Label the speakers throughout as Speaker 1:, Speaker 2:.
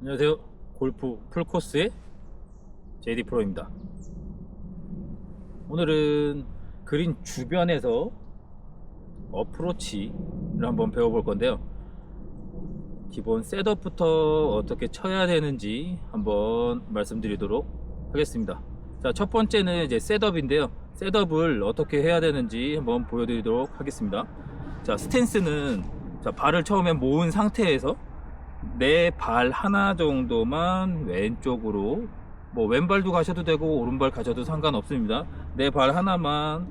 Speaker 1: 안녕하세요. 골프 풀코스의 JD 프로입니다. 오늘은 그린 주변에서 어프로치를 한번 배워볼 건데요. 기본 셋업부터 어떻게 쳐야 되는지 한번 말씀드리도록 하겠습니다. 자, 첫 번째는 이제 셋업인데요. 셋업을 어떻게 해야 되는지 한번 보여드리도록 하겠습니다. 자, 스탠스는 자, 발을 처음에 모은 상태에서 내 발 하나 정도만 왼쪽으로 뭐 왼발도 가셔도 되고 오른발 가셔도 상관없습니다. 내 발 하나만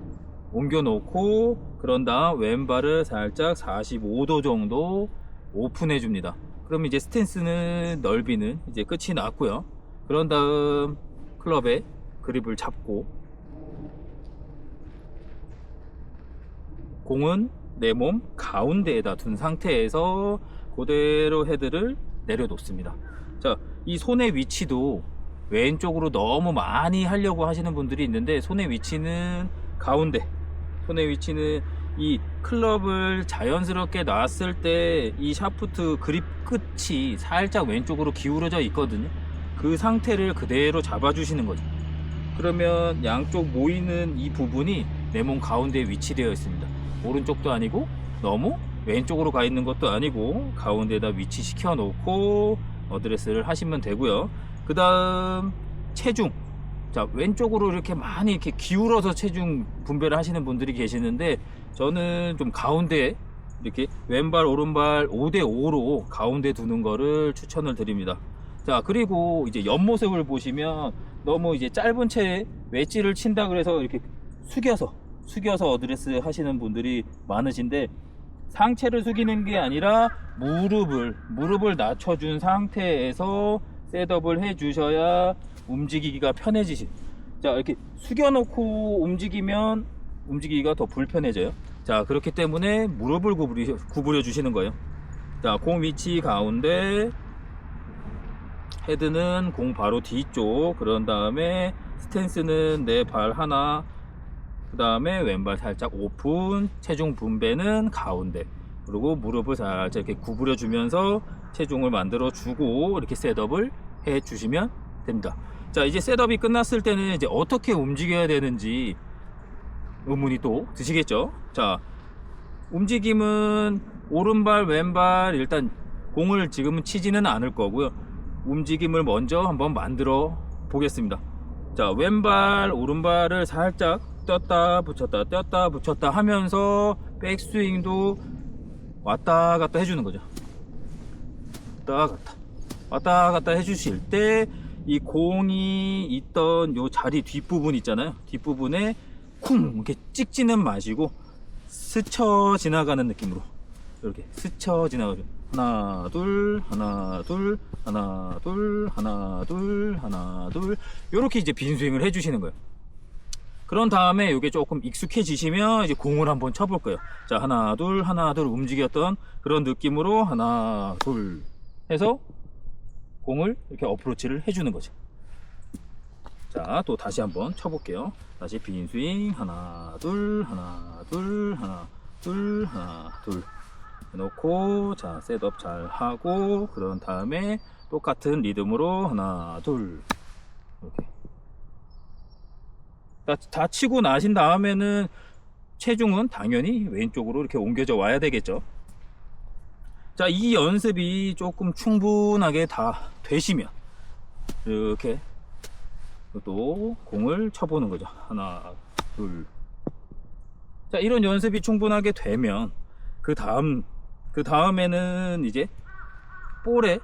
Speaker 1: 옮겨 놓고 그런 다음 왼발을 살짝 45도 정도 오픈해 줍니다. 그럼 이제 스탠스는 넓이는 이제 끝이 났고요. 그런 다음 클럽에 그립을 잡고 공은 내 몸 가운데에다 둔 상태에서 그대로 헤드를 내려놓습니다. 자, 이 손의 위치도 왼쪽으로 너무 많이 하려고 하시는 분들이 있는데 손의 위치는 가운데 손의 위치는 이 클럽을 자연스럽게 놨을 때 이 샤프트 그립 끝이 살짝 왼쪽으로 기울어져 있거든요. 그 상태를 그대로 잡아주시는 거죠. 그러면 양쪽 모이는 이 부분이 내 몸 가운데에 위치되어 있습니다. 오른쪽도 아니고 너무 왼쪽으로 가 있는 것도 아니고 가운데에다 위치시켜 놓고 어드레스를 하시면 되고요. 그 다음 체중. 자, 왼쪽으로 이렇게 많이 이렇게 기울어서 체중 분배를 하시는 분들이 계시는데 저는 좀 가운데 이렇게 왼발 오른발 5대5로 가운데 두는 거를 추천을 드립니다. 자, 그리고 이제 옆모습을 보시면 너무 이제 짧은 채에 웨지를 친다 그래서 이렇게 숙여서 숙여서 어드레스 하시는 분들이 많으신데 상체를 숙이는 게 아니라 무릎을 무릎을 낮춰준 상태에서 셋업을 해 주셔야 움직이기가 편해지시. 자 이렇게 숙여놓고 움직이면 움직이기가 더 불편해져요. 자 그렇기 때문에 무릎을 구부려, 구부려 주시는 거예요. 자공 위치 가운데 헤드는 공 바로 뒤쪽 그런 다음에 스탠스는 내 발 하나 그 다음에 왼발 살짝 오픈 체중 분배는 가운데. 그리고 무릎을 살짝 이렇게 구부려 주면서 체중을 만들어 주고 이렇게 셋업을 해 주시면 됩니다. 자 이제 셋업이 끝났을 때는 이제 어떻게 움직여야 되는지 의문이 또 드시겠죠? 자 움직임은 오른발 왼발 일단 공을 지금은 치지는 않을 거고요. 움직임을 먼저 한번 만들어 보겠습니다. 자 왼발 오른발을 살짝 떴다 붙였다 떴다 붙였다 하면서 백스윙도 왔다 갔다 해주는 거죠. 왔다 갔다. 왔다 갔다 해주실 때 이 공이 있던 요 자리 뒷부분 있잖아요. 뒷부분에 쿵! 이렇게 찍지는 마시고 스쳐 지나가는 느낌으로. 이렇게 스쳐 지나가죠. 하나 둘 하나 둘 하나 둘 하나 둘 하나 둘. 이렇게 이제 빈스윙을 해주시는 거예요 그런 다음에 이게 조금 익숙해지시면 이제 공을 한번 쳐볼 거예요. 자, 하나, 둘, 하나, 둘 움직였던 그런 느낌으로 하나, 둘 해서 공을 이렇게 어프로치를 해주는 거죠. 자, 또 다시 한번 쳐볼게요. 다시 빈 스윙 하나, 둘, 하나, 둘, 하나, 둘, 하나, 둘 해놓고 자, 셋업 잘 하고 그런 다음에 똑같은 리듬으로 하나, 둘 이렇게 다, 다 치고 나신 다음에는 체중은 당연히 왼쪽으로 이렇게 옮겨져 와야 되겠죠. 자, 이 연습이 조금 충분하게 다 되시면 이렇게 또 공을 쳐보는 거죠. 하나, 둘. 자, 이런 연습이 충분하게 되면 그 다음 그 다음에는 이제 볼의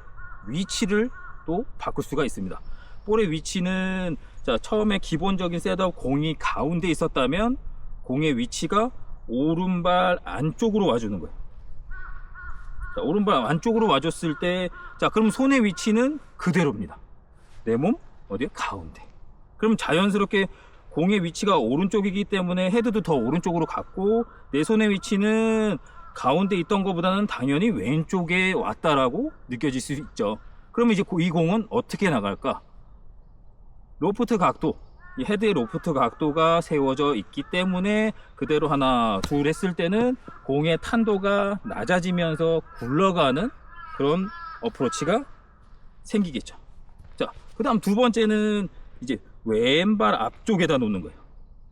Speaker 1: 위치를 또 바꿀 수가 있습니다. 볼의 위치는 자 처음에 기본적인 셋업 공이 가운데 있었다면 공의 위치가 오른발 안쪽으로 와주는 거예요. 자, 오른발 안쪽으로 와줬을 때, 자, 그럼 손의 위치는 그대로입니다. 내 몸, 어디요? 가운데. 그럼 자연스럽게 공의 위치가 오른쪽이기 때문에 헤드도 더 오른쪽으로 갔고, 내 손의 위치는 가운데 있던 것보다는 당연히 왼쪽에 왔다라고 느껴질 수 있죠. 그럼 이제 이 공은 어떻게 나갈까? 로프트 각도, 이 헤드의 로프트 각도가 세워져 있기 때문에 그대로 하나, 둘 했을 때는 공의 탄도가 낮아지면서 굴러가는 그런 어프로치가 생기겠죠. 자, 그 다음 두 번째는 이제 왼발 앞쪽에다 놓는 거예요.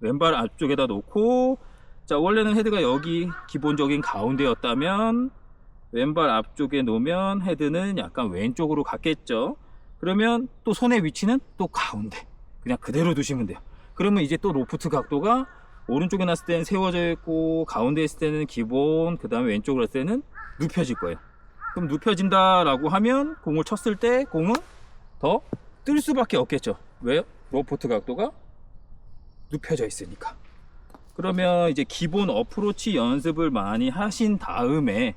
Speaker 1: 왼발 앞쪽에다 놓고, 자, 원래는 헤드가 여기 기본적인 가운데였다면, 왼발 앞쪽에 놓으면 헤드는 약간 왼쪽으로 갔겠죠. 그러면 또 손의 위치는 또 가운데. 그냥 그대로 두시면 돼요. 그러면 이제 또 로프트 각도가 오른쪽에 놨을 때는 세워져 있고, 가운데 있을 때는 기본, 그 다음에 왼쪽으로 했을 때는 눕혀질 거예요. 그럼 눕혀진다 라고 하면 공을 쳤을 때 공은 더 뜰 수밖에 없겠죠. 왜요? 로포트 각도가 눕혀져 있으니까. 그러면 이제 기본 어프로치 연습을 많이 하신 다음에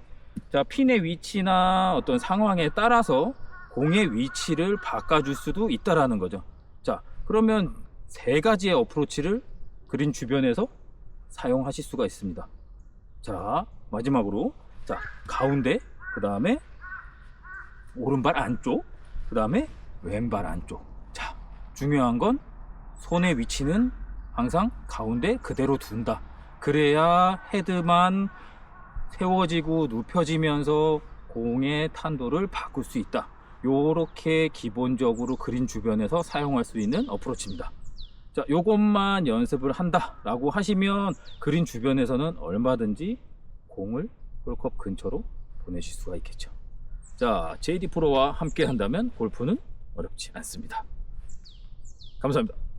Speaker 1: 자 핀의 위치나 어떤 상황에 따라서 공의 위치를 바꿔줄 수도 있다라는 거죠. 자 그러면 세 가지의 어프로치를 그린 주변에서 사용하실 수가 있습니다. 자 마지막으로 자 가운데 그 다음에 오른발 안쪽 그 다음에 왼발 안쪽 자 중요한 건 손의 위치는 항상 가운데 그대로 둔다 그래야 헤드만 세워지고 눕혀지면서 공의 탄도를 바꿀 수 있다 요렇게 기본적으로 그린 주변에서 사용할 수 있는 어프로치입니다. 자 요것만 연습을 한다 라고 하시면 그린 주변에서는 얼마든지 공을 홀컵 근처로 보내실 수가 있겠죠. 자 JD 프로와 함께 한다면 골프는 어렵지 않습니다. 감사합니다